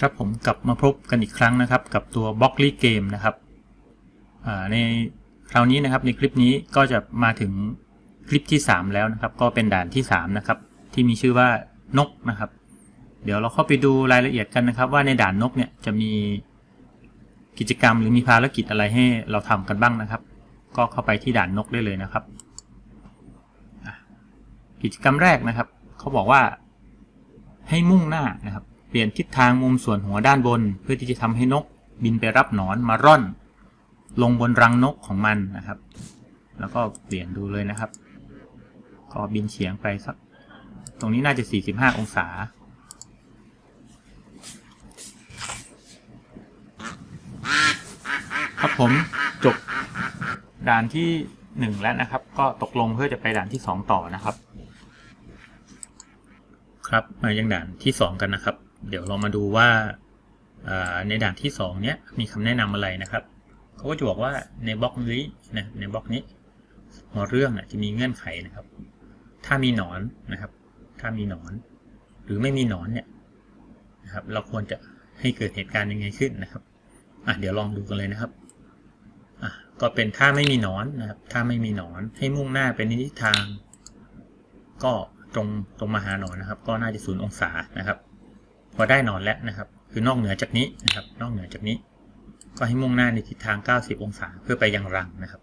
ครับผมกลับมาพบกันอีกครั้งนะครับ กับตัว b l o c k l y Game นะครับในคราวนี้นะครับในคลิปนี้ก็จะมาถึงคลิปที่ 3 แล้วนะครับ ก็เป็นด่านที่ 3 นะครับ ที่มีชื่อว่านกนะครับ เดี๋ยวเราเข้าไปดูรายละเอียดกันนะครับ ว่าในด่านนกเนี่ยจะมีกิจกรรมหรือมีภารกิจอะไรให้เราทำกันบ้างนะครับ ก็เข้าไปที่ด่านนกได้เลยนะครับ กิจกรรมแรกนะครับ เขาบอกว่าให้มุ่งหน้านะครับ เปลี่ยนทิศทางมุมส่วนหัวด้านบน เพื่อที่จะทำให้นกบินไปรับหนอนมาร่อน ลงบนรังนกของมันนะครับ แล้วก็เปลี่ยนดูเลยนะครับ ก็บินเฉียงไปสัก ตรงนี้น่าจะ 45 องศา ครับผมจบด่านที่หนึ่งแล้วนะครับ ก็ตกลงเพื่อจะไปด่านที่สองต่อนะครับ ครับมายังด่านที่สองกันนะครับ เดี๋ยวเรามาดูว่าในด่านที่สองเนี้ยมีคำแนะนำอะไรนะครับเขาก็จะบอกว่าในบล็อกนี้นะในบล็อกนี้หัวเรื่องอะจะมีเงื่อนไขนะครับ ถ้ามีหนอนนะครับ ถ้ามีหนอน หรือไม่มีหนอนเนี่ยนะครับ เราควรจะให้เกิดเหตุการณ์ยังไงขึ้นนะครับอะเดี๋ยวลองดูกันเลยนะครับอะก็เป็นถ้าไม่มีหนอนนะครับ ถ้าไม่มีหนอนให้มุ่งหน้าไปในทิศทาง ก็ตรงตรงมาหาหนอนนะครับ ก็น่าจะศูนย์องศานะครับ พอได้หนอนแล้วนะครับ คือนอกเหนือจากนี้นะครับ นอกเหนือจากนี้ ก็ให้มุ่งหน้าในทิศทาง 90 องศาเพื่อไปยังรังนะครับ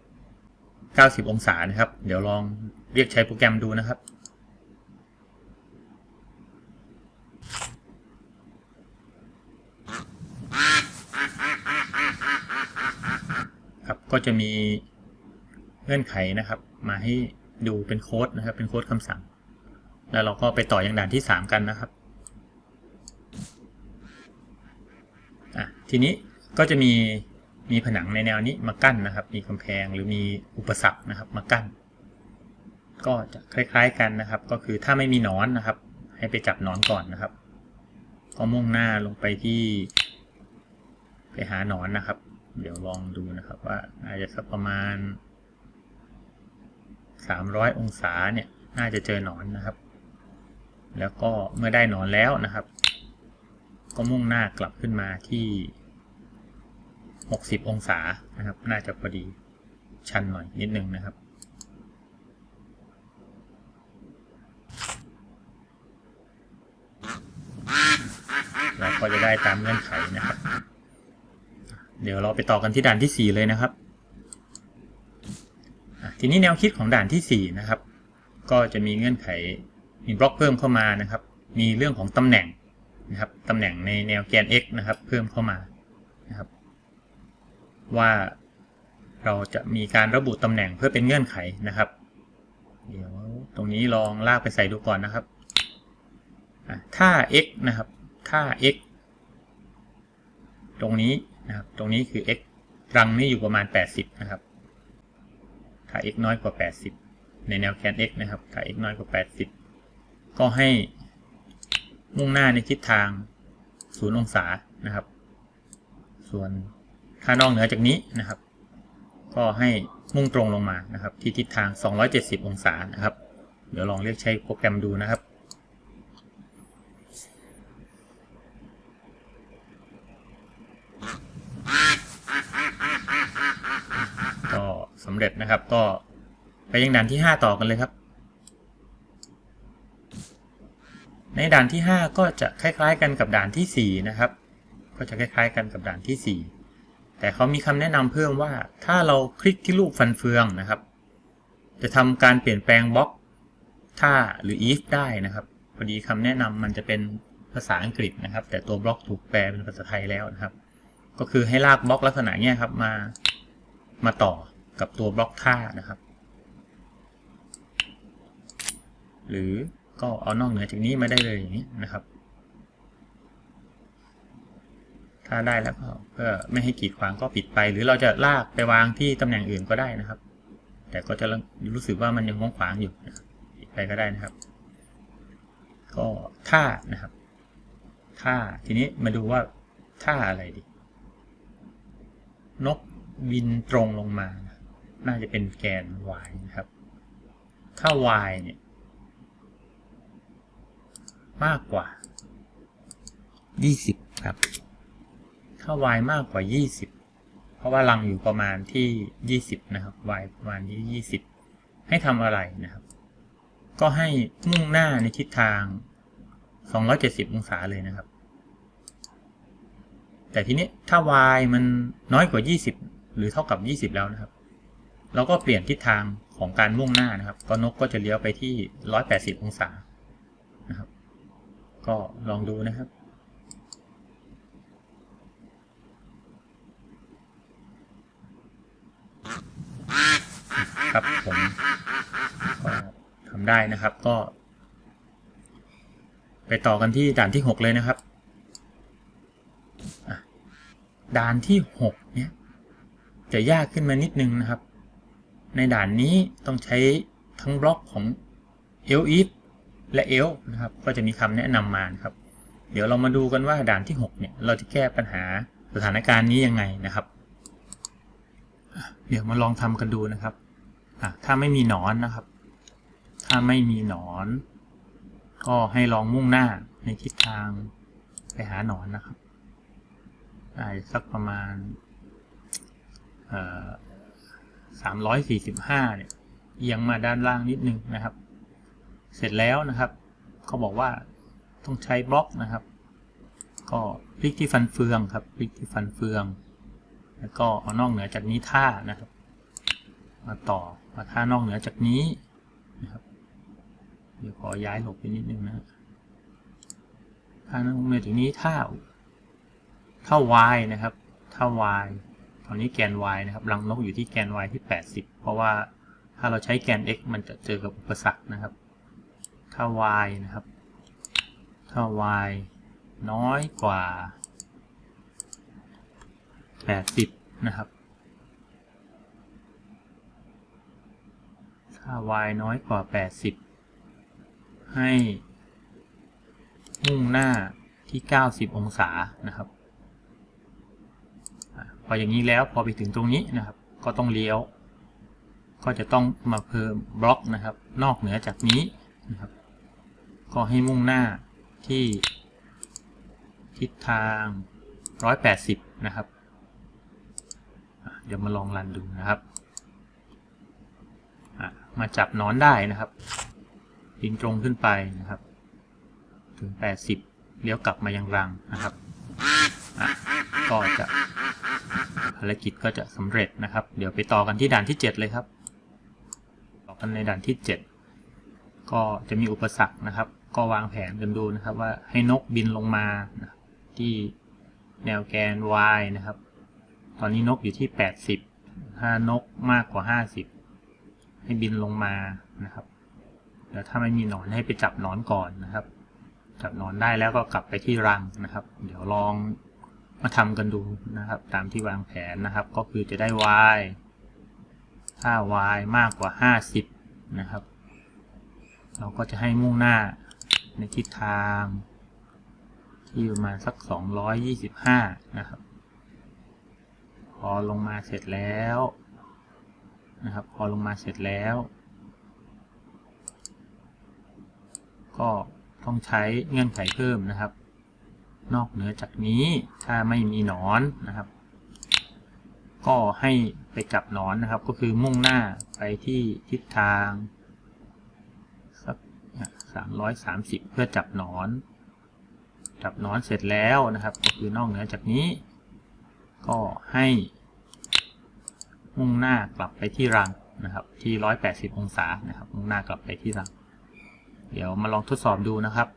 90 องศานะครับ เดี๋ยวลองเรียกใช้โปรแกรมดูนะครับครับก็จะมีเงื่อนไขนะครับ มาให้ดูเป็นโค้ดนะครับ เป็นโค้ดคำสั่ง แล้วเราก็ไปต่ออยังด่านที่ 3 กันนะครับ อะทีนี้ก็จะมีมีผนังในแนวนี้มากั้นนะครับ มีกำแพงหรือมีอุปสรรคนะครับมากั้น ก็จะคล้ายๆกันนะครับ ก็คือถ้าไม่มีนอนนะครับ ให้ไปจับนอนก่อนนะครับ ก็มุ่งหน้าลงไปที่ ไปหาหนอนนะครับ เดี๋ยวลองดูนะครับว่าอาจจะสักประมาณ 300 องศาเนี่ยน่าจะเจอหนอนนะครับ แล้วก็เมื่อได้หนอนแล้วนะครับ ก็มุ่งหน้ากลับขึ้นมาที่ 60 องศานะครับ น่าจะพอดีชันหน่อยนิดนึงนะครับ เราก็จะได้ตามเงื่อนไขนะครับ เดี๋ยวเราไปต่อกันที่ด่านที่ 4 เลยนะครับ ทีนี้แนวคิดของด่านที่ 4 นะครับ ก็จะมีเงื่อนไขมีบล็อกเพิ่มเข้ามานะครับ มีเรื่องของตำแหน่ง นะครับตำแหน่งในแนวแกน x นะครับ เพิ่มเข้ามานะครับ ว่าเราจะมีการระบุตำแหน่งเพื่อเป็นเงื่อนไขนะครับ เดี๋ยวตรงนี้ลองลากไปใส่ดูก่อนนะครับถ้า x นะครับถ้า x ตรงนี้นะครับ ตรงนี้คือ x รังนี้อยู่ประมาณ 80 นะครับ ถ้า x น้อยกว่า 80 ในแนวแกน x นะครับ ถ้า x น้อยกว่า 80 ก็ให้ มุ่งหน้าในทิศทาง 0 องศานะครับ ส่วนถ้านอกเหนือจากนี้นะครับ ก็ให้มุ่งตรงลงมานะครับ ที่ทิศทาง 270 องศานะครับ เดี๋ยวลองเรียกใช้โปรแกรมดูนะครับก็สำเร็จนะครับก็ไปยังด่านที่ 5 ต่อกันเลยครับ ในด่านที่ 5 ก็จะคล้ายๆกันกับด่านที่ 4 นะครับ ก็จะคล้ายๆกันกับด่านที่ 4 แต่เขามีคำแนะนำเพิ่มว่าถ้าเราคลิกที่รูปฟันเฟืองนะครับ จะทำการเปลี่ยนแปลงบล็อกถ้าหรือ if ได้นะครับพอดีคำแนะนำมันจะเป็นภาษาอังกฤษนะครับ แต่ตัวบล็อกถูกแปลเป็นภาษาไทยแล้วนะครับ ก็คือให้ลากบล็อกลักษณะเนี้ยครับมามาต่อกับตัวบล็อกท่านะครับ หรือ ก็เอานอกเหนือจากนี้มาได้เลยอย่างนี้นะครับ ถ้าได้แล้วก็เพื่อไม่ให้กีดขวางก็ปิดไป หรือเราจะลากไปวางที่ตำแหน่งอื่นก็ได้นะครับ แต่ก็จะรู้สึกว่ามันยังขวางอยู่ปิดไปก็ได้นะครับ ก็ท่านะครับท่าทีนี้มาดูว่าท่าอะไรดี นกบินตรงลงมา น่าจะเป็นแกน y นะครับ ถ้า y เนี่ย มากกว่า 20 ครับ ถ้า y มากกว่า 20 เพราะว่ารังอยู่ประมาณที่ 20 นะครับ y ประมาณที่ 20 ให้ทำอะไรนะครับ ก็ให้มุ่งหน้าในทิศทาง 270 องศาเลยนะครับ แต่ทีนี้ถ้า y มันน้อยกว่า 20 หรือเท่ากับ 20 แล้วนะครับ เราก็เปลี่ยนทิศทางของการมุ่งหน้านะครับ ก็นกก็จะเลี้ยวไปที่ 180 องศานะครับ ก็ลองดูนะครับครับผมก็ทำได้นะครับก็ ไปต่อกันที่ด่านที่ 6 เลยนะครับด่านที่ 6 เนี่ย จะยากขึ้นมานิดนึงนะครับ ในด่านนี้ต้องใช้ทั้งบล็อกของ e l if และ else นะครับ ก็จะมีคำแนะนำมานะครับ เดี๋ยวเรามาดูกันว่าด่านที่ 6 เนี่ย เราจะแก้ปัญหาสถานการณ์นี้ยังไงนะครับ เดี๋ยวมาลองทำกันดูนะครับ ถ้าไม่มีหนอนนะครับ ถ้าไม่มีหนอน ก็ให้ลองมุ่งหน้าในทิศทางไปหาหนอนนะครับได้สักประมาณสามร้อยสี่สิบห้าเนี่ยเอียงมาด้านล่างนิดนึงนะครับ เสร็จแล้วนะครับเขาบอกว่าต้องใช้บล็อกนะครับ ก็พลิกที่ฟันเฟืองครับพลิกที่ฟันเฟือง แล้วก็เอานอกเหนือจากนี้ท่านะครับ มาต่อมาท่านอกเหนือจากนี้นะครับเดี๋ยวขอย้ายหลบไปนิดนึงนะท่านอกเหนือจากนี้ท่าเท่า y นะครับเท่า y ตอนนี้แกน y นะครับรังนกอยู่ที่แกน y ที่ 80 เพราะว่าถ้าเราใช้แกน x มันจะเจอกับอุปสรรคนะครับ ถ้า y นะครับ ถ้า y น้อยกว่า 80 นะครับ ถ้า y น้อยกว่า 80 ให้ มุ่งหน้าที่ 90 องศานะครับพออย่างนี้แล้วพอไปถึงตรงนี้นะครับ ก็ต้องเลี้ยว ก็จะต้องมาเพิ่มบล็อกนะครับ นอกเหนือจากนี้นะครับ ก็ให้มุ่งหน้าที่ทิศทาง 180 นะครับ เดี๋ยวมาลองรันดูนะครับ มาจับนอนได้นะครับยิงตรงขึ้นไปนะครับ ถึง 80 เลี้ยวกลับมายังรังนะครับ ก็จะภารกิจก็จะสำเร็จนะครับ เดี๋ยวไปต่อกันที่ด่านที่ 7 เลยครับ ต่อกันในด่านที่ 7 ก็จะมีอุปสรรคนะครับ ก็วางแผนกันดูนะครับว่าให้นกบินลงมานะที่แนวแกน y นะครับ ตอนนี้นกอยู่ที่ 80 ถ้านกมากกว่า 50 ให้บินลงมานะครับเดี๋ยวถ้าไม่มีหนอนให้ไปจับหนอนก่อนนะครับ จับหนอนได้แล้วก็กลับไปที่รังนะครับ เดี๋ยวลองมาทำกันดูนะครับ ตามที่วางแผนนะครับ ก็คือจะได้ y ถ้า y มากกว่า 50 นะครับ เราก็จะให้มุ่งหน้า ในทิศทาง ที่ประมาณสัก 225 นะครับ พอลงมาเสร็จแล้วนะครับ พอลงมาเสร็จแล้ว ก็ต้องใช้เงื่อนไขเพิ่มนะครับ นอกเหนือจากนี้ถ้าไม่มีหนอนนะครับ ก็ให้ไปจับหนอนนะครับ ก็คือมุ่งหน้าไปที่ทิศทาง 330 เพื่อจับนอน จับนอนเสร็จแล้วนะครับ ก็คือนอกเหนือจากนี้ ก็ให้มุ่งหน้ากลับไปที่รังนะครับ ที่ 180 องศานะครับ มุ่งหน้ากลับไปที่รัง เดี๋ยวมาลองทดสอบดูนะครับ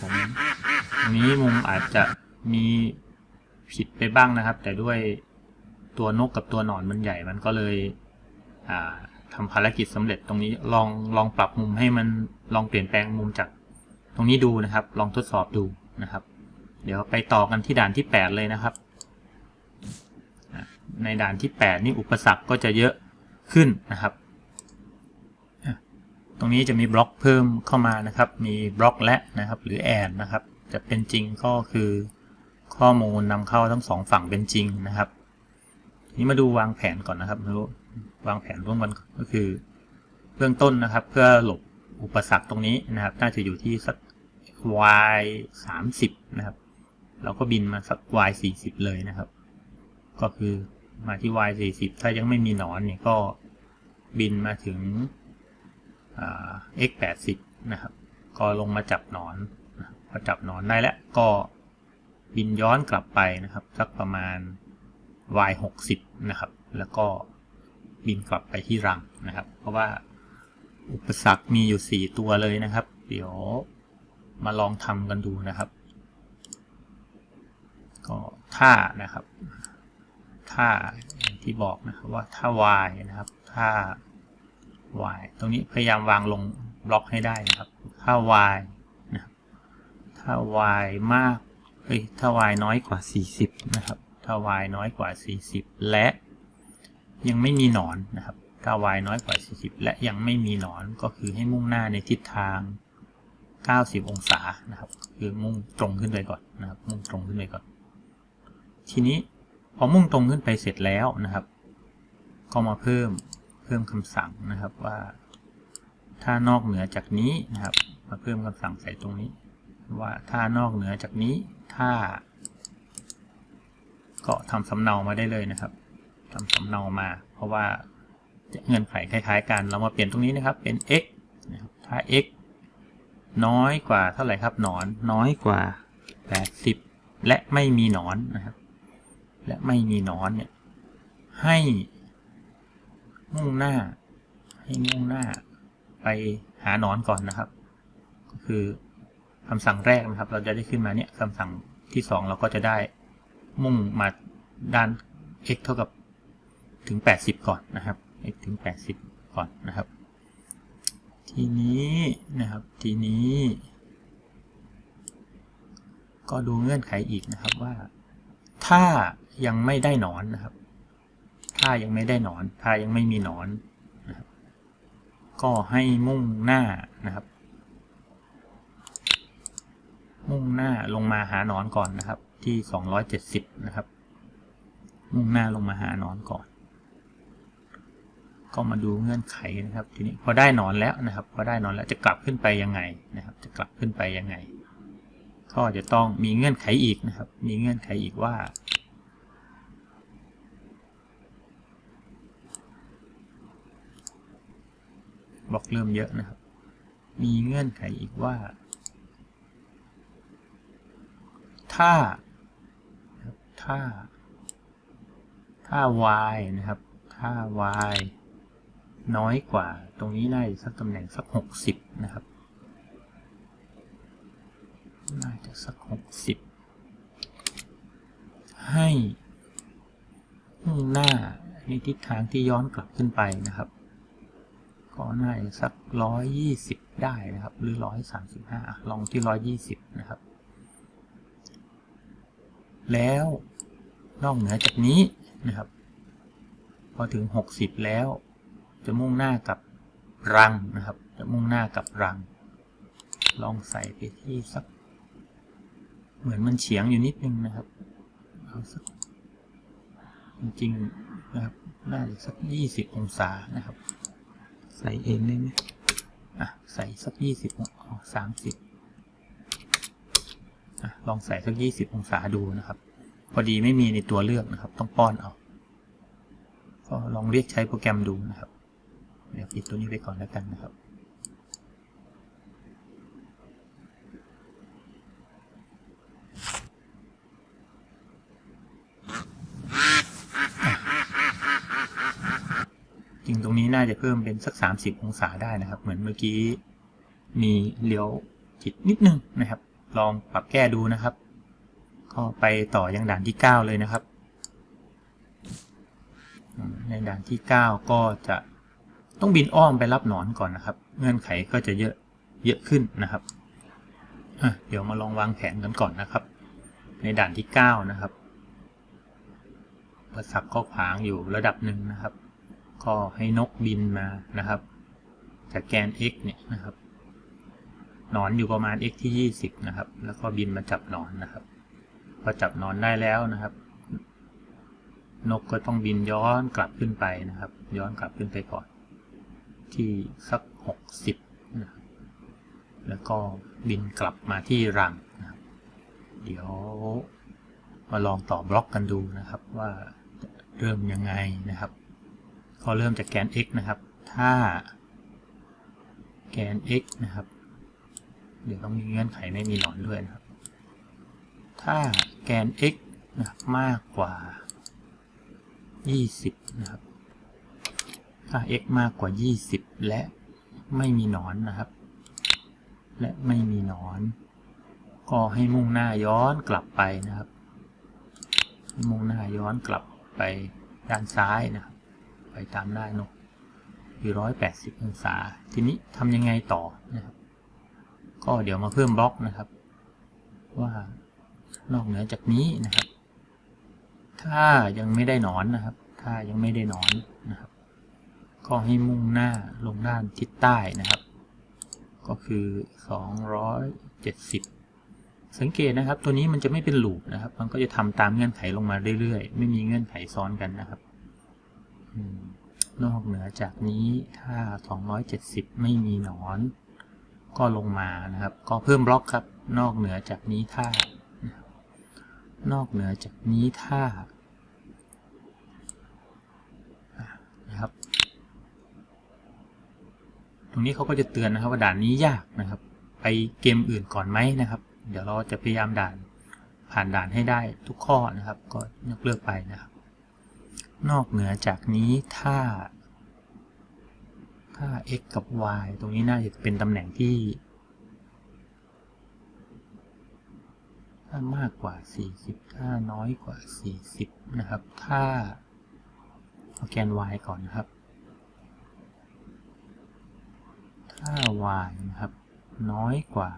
ผมนี้มุมอาจจะมี ผิดไปบ้างนะครับ แต่ด้วยตัวนกกับตัวหนอนมันใหญ่มันก็เลยทำภารกิจสำเร็จตรงนี้ลองลองปรับมุมให้มันลองเปลี่ยนแปลงมุมจากตรงนี้ดูนะครับ ลองทดสอบดูนะครับ เดี๋ยวไปต่อกันที่ด่านที่ 8 เลยนะครับ ในด่านที่ 8 นี่อุปสรรคก็จะเยอะขึ้นนะครับ ตรงนี้จะมีบล็อกเพิ่มเข้ามานะครับ มีบล็อกและนะครับ หรือแอนนะครับ จะเป็นจริงก็คือ ข้อมูลนำเข้าทั้งสองฝั่งเป็นจริงนะครับ นี่มาดูวางแผนก่อนนะครับดูวางแผนร่วมกันก็คือ เบื้องต้นนะครับ เพื่อหลบอุปสรรคตรงนี้นะครับ น่าจะอยู่ที่สัก y สามสิบนะครับ เราก็บินมาสัก y สี่สิบเลยนะครับ ก็คือมาที่ y สี่สิบถ้ายังไม่มีหนอนเนี่ยก็บินมาถึง x แปดสิบนะครับ ก็ลงมาจับหนอนพอจับหนอนได้แล้วก็ บินย้อนกลับไปนะครับสักประมาณ y หกสิบนะครับ แล้วก็บินกลับไปที่รังนะครับ เพราะว่าอุปสรรคมีอยู่ 4 ตัวเลยนะครับ เดี๋ยวมาลองทำกันดูนะครับ ก็ท่านะครับท่าที่บอกนะครับว่าถ้า y นะครับ ถ้า y ตรงนี้พยายามวางลงบล็อกให้ได้นะครับ ถ้า y นะครับถ้า y มาก เอ้ยถ้า y น้อยกว่า 40 นะครับ ถ้า y น้อยกว่า 40 และยังไม่มีหนอนนะครับ ถ้า y น้อยกว่า 40 และยังไม่มีหนอนก็คือให้มุ่งหน้าในทิศทาง 90 องศานะครับ คือมุ่งตรงขึ้นไปก่อนนะครับ มุ่งตรงขึ้นไปก่อน ทีนี้พอมุ่งตรงขึ้นไปเสร็จแล้วนะครับ ก็มาเพิ่มเพิ่มคำสั่งนะครับว่า ถ้านอกเหนือจากนี้นะครับ มาเพิ่มคำสั่งใส่ตรงนี้ ว่าถ้านอกเหนือจากนี้ ถ้าก็ทำสำเนามาได้เลยนะครับทำสำเนามา เพราะว่าเงื่อนไขคล้าย ๆ กัน เรามาเปลี่ยนตรงนี้นะครับ เป็น x นะครับ ถ้า x น้อยกว่าเท่าไหร่ครับหนอน น้อยกว่า 80 และไม่มีหนอนนะครับ และไม่มีหนอนเนี่ย ให้มุ่งหน้า ให้มุ่งหน้า ไปหาหนอนก่อนนะครับ ก็คือ คำสั่งแรกนะครับ เราจะได้ขึ้นมาเนี่ยคำสั่งที่สองเราก็จะได้มุ่งมาด้าน x เท่ากับถึง 80 ก่อนนะครับ x ถึง 80 ก่อนนะครับ ทีนี้นะครับทีนี้ ก็ดูเงื่อนไขอีกนะครับว่า ถ้ายังไม่ได้หนอนนะครับ ถ้ายังไม่ได้หนอน ถ้ายังไม่มีหนอนนะครับก็ให้มุ่งหน้านะครับ มุ่งหน้าลงมาหาหนอนก่อนนะครับ ที่270นะครับ มุ่งหน้าลงมาหาหนอนก่อน ก็มาดูเงื่อนไขนะครับ ทีนี้พอได้หนอนแล้วนะครับ พอได้หนอนแล้วจะกลับขึ้นไปยังไงนะครับ จะกลับขึ้นไปยังไง ก็จะต้องมีเงื่อนไขอีกนะครับ มีเงื่อนไขอีกว่าบล็อกเริ่มเยอะนะครับ มีเงื่อนไขอีกว่า ถ้า ถ้า ถ้า y นะครับ ถ้า y น้อยกว่า ตรงนี้ได้สักตำแหน่งสัก 60 นะครับ น่าจะสัก 60 ให้มุ่งหน้าในทิศทางที่ย้อนกลับขึ้นไปนะครับ ก็น่าจะสัก 120 ได้นะครับ หรือ 135 ลองที่ 120 นะครับ แล้วนอกเหนือจากนี้นะครับ พอถึง 60 แล้ว จะมุ่งหน้ากับรังนะครับ จะมุ่งหน้ากับรัง ลองใส่ไปที่สัก เหมือนมันเฉียงอยู่นิดนึงนะครับเอาสักจริงๆนะครับน่าจะสัก 20 องศานะครับ ใส่เองได้ไหมอะใส่สัก 20อ๋อ30 ลองใส่สัก 20 องศาดูนะครับ พอดีไม่มีในตัวเลือกนะครับ ต้องป้อนเอา ก็ลองเรียกใช้โปรแกรมดูนะครับ เดี๋ยวปิดตัวนี้ไปก่อนแล้วกันนะครับจริงตรงนี้น่าจะเพิ่มเป็นสัก 30 องศาได้นะครับ เหมือนเมื่อกี้มีเลี้ยวจิตนิดนึงนะครับ ลองปรับแก้ดูนะครับ ก็ไปต่อยังด่านที่ 9 เลยนะครับ ในด่านที่ 9 ก็จะต้องบินอ้อมไปรับหนอนก่อนนะครับ เงื่อนไขก็จะเยอะเยอะขึ้นนะครับเดี๋ยวมาลองวางแผนกันก่อนนะครับ ในด่านที่ 9 นะครับประสักก็ขวางอยู่ระดับหนึ่งนะครับ ก็ให้นกบินมานะครับ จากแกน x เนี่ยนะครับ นอนอยู่ประมาณ x ที่ 20 นะครับ แล้วก็บินมาจับนอนนะครับ พอจับนอนได้แล้วนะครับ นกก็ต้องบินย้อนกลับขึ้นไปนะครับ ย้อนกลับขึ้นไปก่อน ที่สักหกสิบนะครับแล้วก็บินกลับมาที่รังนะครับ เดี๋ยวมาลองต่อบล็อกกันดูนะครับว่าเริ่มยังไงนะครับ ก็เริ่มจากแกน x นะครับ ถ้าแกน x นะครับ เดี๋ยวต้องมีเงื่อนไขไม่มีหนอนด้วยนะครับ ถ้าแกน x นะครับมากกว่า 20 นะครับ ถ้า x มากกว่า 20 และไม่มีหนอนนะครับ และไม่มีหนอน ก็ให้มุ่งหน้าย้อนกลับไปนะครับ มุ่งหน้าย้อนกลับไปด้านซ้ายนะครับ ไปตามหน้านกอยู่180 องศา ทีนี้ทำยังไงต่อนะครับ ก็เดี๋ยวมาเพิ่มบล็อกนะครับ ว่านอกเหนือจากนี้นะครับ ถ้ายังไม่ได้นอนนะครับ ถ้ายังไม่ได้นอนนะครับ ก็ให้มุ่งหน้าลงด้านทิศใต้นะครับ ก็คือ 270 สังเกตนะครับ ตัวนี้มันจะไม่เป็นลูปนะครับ มันก็จะทำตามเงื่อนไขลงมาเรื่อยๆ ไม่มีเงื่อนไขซ้อนกันนะครับอนอกเหนือจากนี้ถ้า 270 ไม่มีหนอน ก็ลงมานะครับ ก็เพิ่มบล็อกครับ นอกเหนือจากนี้ถ้า นอกเหนือจากนี้ถ้านะครับ ตรงนี้เขาก็จะเตือนนะครับว่าด่านนี้ยากนะครับ ไปเกมอื่นก่อนไหมนะครับ เดี๋ยวเราจะพยายามด่านผ่านด่านให้ได้ทุกข้อนะครับ ก็ยกเลิกไปนะครับ นอกเหนือจากนี้ถ้า ถ้า x กับ y ตรงนี้น่าจะเป็นตำแหน่งที่ถ้ามากกว่า 40 ถ้าน้อยกว่า 40 นะครับ ถ้าเอาแกน y ก่อนนะครับ ถ้า y นะครับ น้อยกว่า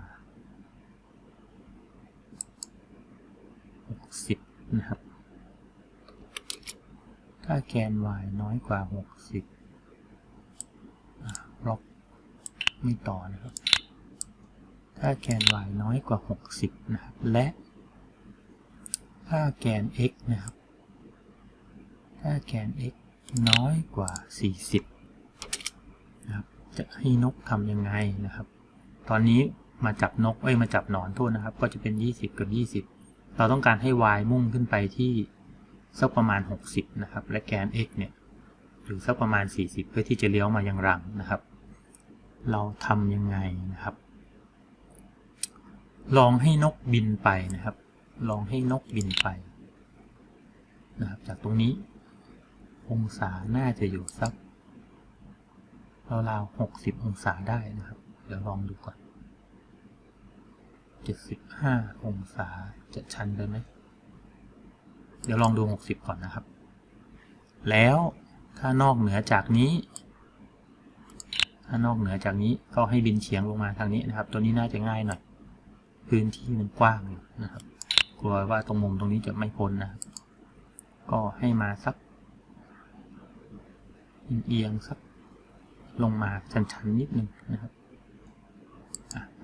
60 นะครับ ถ้าแกน y น้อยกว่า 60 บล็อกไม่ต่อนะครับ ถ้าแกน y น้อยกว่า 60 นะครับ และถ้าแกน x นะครับ ถ้าแกน x น้อยกว่า 40 นะครับ จะให้นกทำยังไงนะครับ ตอนนี้มาจับนก เอ้ย มาจับหนอนโทษนะครับ ก็จะเป็น 20 กับ 20 เราต้องการให้ y มุ่งขึ้นไปที่สักประมาณ 60 นะครับ และแกน x เนี่ย หรือสักประมาณ 40 เพื่อที่จะเลี้ยวมายังรังนะครับ เราทำยังไงนะครับ ลองให้นกบินไปนะครับ ลองให้นกบินไปนะครับ จากตรงนี้ องศาน่าจะอยู่สักราวๆ60 องศาได้นะครับ เดี๋ยวลองดูก่อน 75 องศาจะชันได้ไหมเดี๋ยวลองดู 60 ก่อนนะครับ แล้ว ถ้านอกเหนือจากนี้ ถ้านอกเหนือจากนี้ก็ให้บินเฉียงลงมาทางนี้นะครับ ตัวนี้น่าจะง่ายหน่อย พื้นที่มันกว้างอยู่นะครับ กลัวว่าตรงมุมตรงนี้จะไม่พ้นนะครับ ก็ให้มาสักเอียงสักลงมาชันๆนิดนึงนะครับ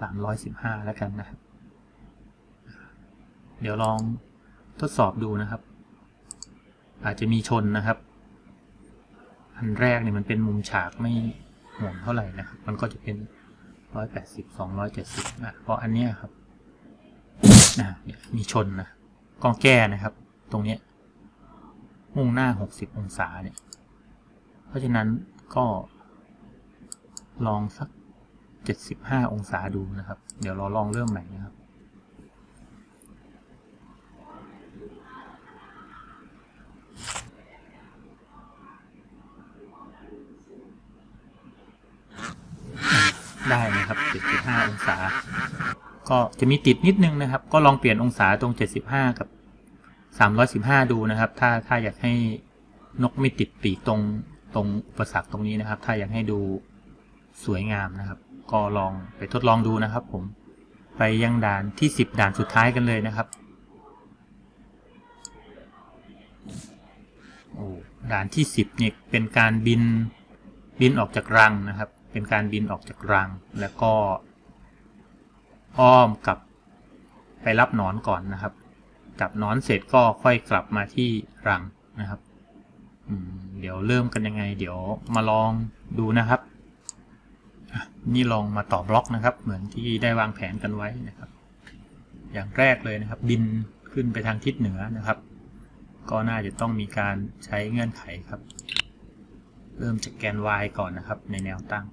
สามร้อยสิบห้าแล้วกันนะครับ เดี๋ยวลองทดสอบดูนะครับ อาจจะมีชนนะครับ อันแรกเนี่ยมันเป็นมุมฉากไม่ห่วงเท่าไหร่นะครับ มันก็จะเป็นร้อยแปดสิบสองร้อยเจ็ดสิบนะเพราะอันเนี้ยครับนะเนี่ยมีชนนะก็แก้นะครับ ตรงเนี้ยมุ่งหน้าหกสิบองศาเนี่ย เพราะฉะนั้นก็ลองสักเจ็ดสิบห้าองศาดูนะครับ เดี๋ยวเราลองเริ่มใหม่นะครับ ได้นะครับ 75 องศา ก็จะมีติดนิดนึงนะครับ ก็ลองเปลี่ยนองศาตรง 75 กับ 315 ดูนะครับ ถ้าถ้าอยากให้นกไม่ติดปีกตรงตรงอุปสรรคตรงนี้นะครับ ถ้าอยากให้ดูสวยงามนะครับ ก็ลองไปทดลองดูนะครับผมไปยังด่านที่ 10 ด่านสุดท้ายกันเลยนะครับโอ้ด่านที่ 10เนี่ยเป็นการบินบินออกจากรังนะครับ เป็นการบินออกจากรัง แล้วก็ อ้อมกลับไปรับหนอนก่อนนะครับจับนอนเสร็จก็ค่อยกลับมาที่รังนะครับเดี๋ยวเริ่มกันยังไง เดี๋ยวมาลองดูนะครับ นี่ลองมาต่อบล็อกนะครับ เหมือนที่ได้วางแผนกันไว้นะครับ อย่างแรกเลยนะครับ บินขึ้นไปทางทิศเหนือนะครับ ก็น่าจะต้องมีการใช้เงื่อนไขครับ เริ่มจากแกน y ก่อนนะครับ ในแนวตั้ง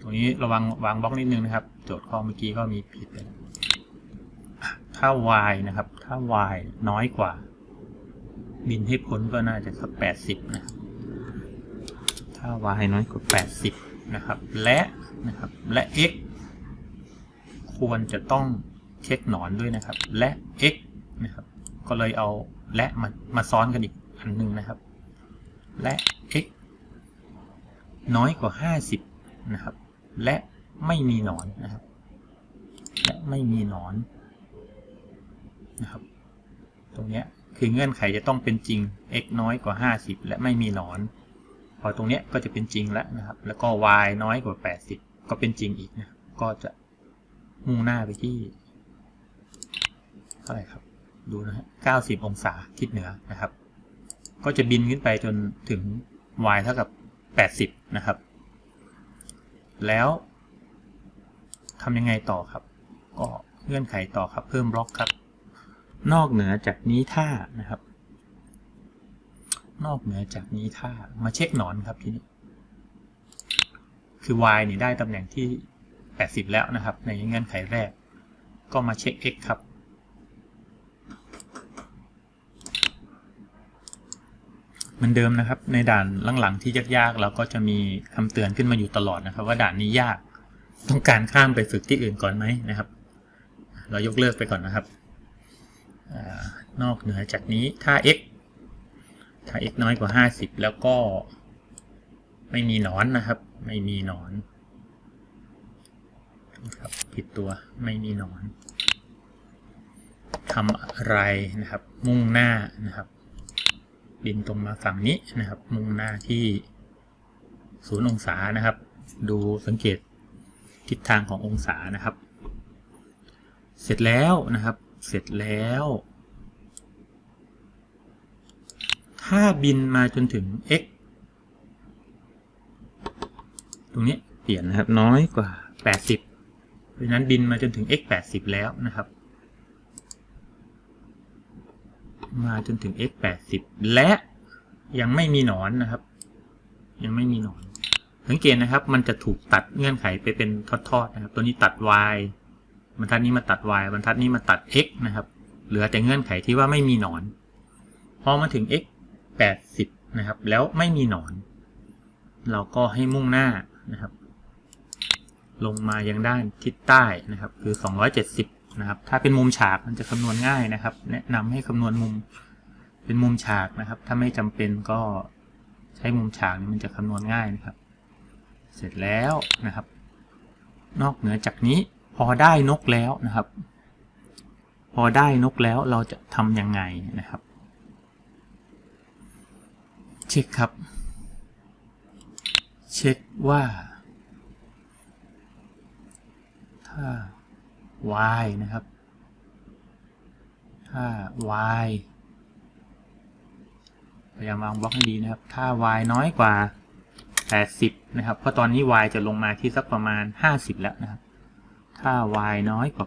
ตรงนี้ระวังวางบล็อกนิดนึงนะครับ โจทย์ข้อเมื่อกี้ก็มีผิดไปแล้วถ้า y นะครับ ถ้า y น้อยกว่า บินให้พ้นก็น่าจะสักแปดสิบนะถ้า y น้อยกว่าแปดสิบนะครับ และนะครับและ x ควรจะต้องเช็คหนอนด้วยนะครับ และ x นะครับ ก็เลยเอาและมามาซ้อนกันอีกอันหนึ่งนะครับ และ x น้อยกว่า 50 นะครับ และไม่มีหนอนนะครับ และไม่มีหนอนนะครับ ตรงเนี้ยคือเงื่อนไขจะต้องเป็นจริง x น้อยกว่า 50 และไม่มีหนอน พอตรงเนี้ยก็จะเป็นจริงแล้วนะครับ แล้วก็ y น้อยกว่า 80 ก็เป็นจริงอีกนะก็จะมุ่งหน้าไปที่เท่าไหร่ครับ ดูนะฮะ90 องศาทิศเหนือนะครับ ก็จะบินขึ้นไปจนถึง y เท่ากับ 80 นะครับ แล้วทำยังไงต่อครับ ก็เงื่อนไขต่อครับ เพิ่มบล็อกครับ นอกเหนือจากนี้ถ้านะครับ นอกเหนือจากนี้ถ้ามาเช็คหนอนครับทีนี้ คือ y นี่ได้ตำแหน่งที่ 80 แล้วนะครับ ในเงื่อนไขแรก ก็มาเช็ค x ครับ เหมือนเดิมนะครับ ในด่านหลังๆที่ยากๆเราก็จะมีคำเตือนขึ้นมาอยู่ตลอดนะครับ ว่าด่านนี้ยากต้องการข้ามไปฝึกที่อื่นก่อนไหมนะครับ เรายกเลิกไปก่อนนะครับอนอกเหนือจากนี้ถ้า x ถ้า x น้อยกว่า 50 แล้วก็ไม่มีหนอนนะครับ ไม่มีหนอนครับผิดตัวไม่มีหนอนทำอะไรนะครับ มุ่งหน้านะครับ บินตรงมาฝั่งนี้นะครับ มุ่งหน้าที่ศูนย์องศานะครับ ดูสังเกตทิศทางขององศานะครับ เสร็จแล้วนะครับ เสร็จแล้ว ถ้าบินมาจนถึง x ตรงนี้เปลี่ยนนะครับน้อยกว่า 80 เพราะฉะนั้นบินมาจนถึง x 80 แล้วนะครับ มาจนถึง x 80และยังไม่มีหนอนนะครับ ยังไม่มีหนอน สังเกตนะครับ มันจะถูกตัดเงื่อนไขไปเป็นทอดๆนะครับ ตัวนี้ตัด y บรรทัดนี้มาตัด y บรรทัดนี้มาตัด x นะครับ เหลือแต่เงื่อนไขที่ว่าไม่มีหนอน พอมาถึง x 80นะครับ แล้วไม่มีหนอน เราก็ให้มุ่งหน้านะครับ ลงมายังด้านทิศใต้นะครับ คือ 270 นะครับ ถ้าเป็นมุมฉากมันจะคำนวณง่ายนะครับ แนะนำให้คำนวณมุมเป็นมุมฉากนะครับ ถ้าไม่จำเป็นก็ใช้มุมฉากนี่มันจะคำนวณง่ายนะครับ เสร็จแล้วนะครับ นอกเหนือจากนี้พอได้นกแล้วนะครับ พอได้นกแล้วเราจะทำยังไงนะครับ เช็คครับ เช็คว่า ถ้า y นะครับ ถ้า y พยายามวางบล็อกให้ดีนะครับ ถ้า y น้อยกว่า 80 นะครับ เพราะตอนนี้ y จะลงมาที่สักประมาณ 50 แล้วนะครับ ถ้า y น้อยกว่า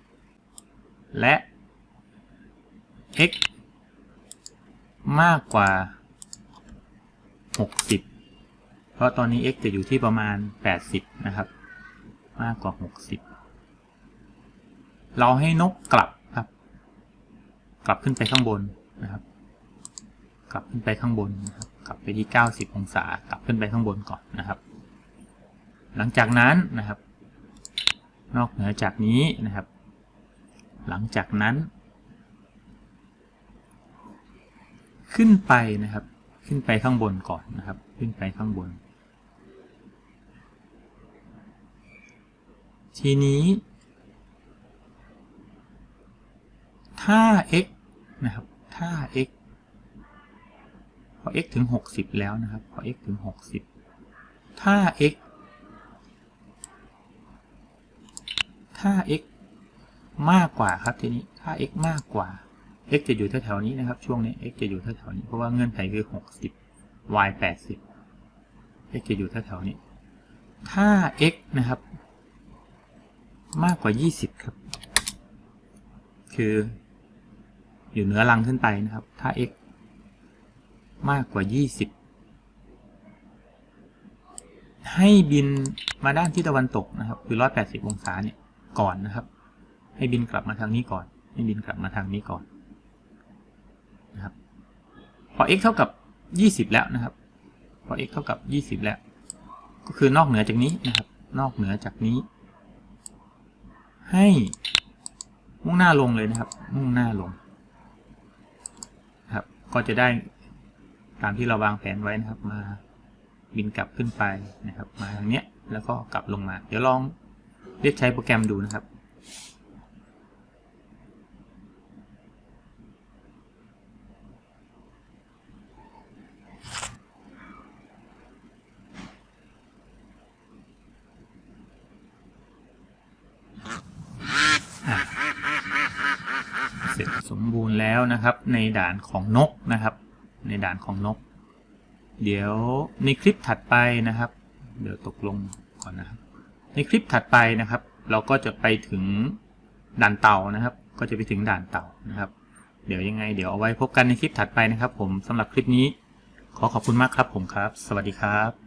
80 และ x มากกว่า 60 เพราะตอนนี้ x จะอยู่ที่ประมาณ 80 นะครับ มากกว่า 60 เราให้นกกลับครับ กลับขึ้นไปข้างบนนะครับ กลับขึ้นไปข้างบนนะครับ กลับไปที่ 90 องศา กลับขึ้นไปข้างบนก่อนนะครับ หลังจากนั้นนะครับ นอกเหนือจากนี้นะครับ หลังจากนั้น ขึ้นไปนะครับ ขึ้นไปข้างบนก่อนนะครับ ขึ้นไปข้างบน ทีนี้ ถ้า x นะครับ ถ้า x พอ x ถึง 60 แล้วนะครับ พอ x ถึง 60 ถ้า x ถ้า x มากกว่าครับทีนี้ถ้า x มากกว่า x จะอยู่แถวๆนี้นะครับ ช่วงนี้ x จะอยู่แถวๆนี้เพราะว่าเงื่อนไขคือ 60 y 80 x จะอยู่แถวๆนี้ ถ้า x นะครับ มากกว่า 20 ครับ คือ อยู่เหนือรังขึ้นไปนะครับ ถ้า x มากกว่า 20 ให้บินมาด้านที่ตะวันตกนะครับ คือ 180 องศาเนี่ยก่อนนะครับ ให้บินกลับมาทางนี้ก่อน ให้บินกลับมาทางนี้ก่อนนะครับพอ x เท่ากับ 20 แล้วนะครับ พอ x เท่ากับ 20 แล้ว ก็คือนอกเหนือจากนี้นะครับ นอกเหนือจากนี้ ให้มุ่งหน้าลงเลยนะครับ มุ่งหน้าลง ก็จะได้ตามที่เราวางแผนไว้นะครับ มาบินกลับขึ้นไปนะครับ มาทางเนี้ยแล้วก็กลับลงมา เดี๋ยวลองเรียกใช้โปรแกรมดูนะครับ เสร็จสมบูรณ์แล้วนะครับ ในด่านของนกนะครับ ในด่านของนก เดี๋ยวในคลิปถัดไปนะครับ เดี๋ยวตกลงก่อนนะครับ ในคลิปถัดไปนะครับ เราก็จะไปถึงด่านเต่านะครับ ก็จะไปถึงด่านเต่านะครับ เดี๋ยวยังไง เดี๋ยวเอาไว้พบกันในคลิปถัดไปนะครับ ผมสำหรับคลิปนี้ ขอขอบคุณมากครับผมครับ สวัสดีครับ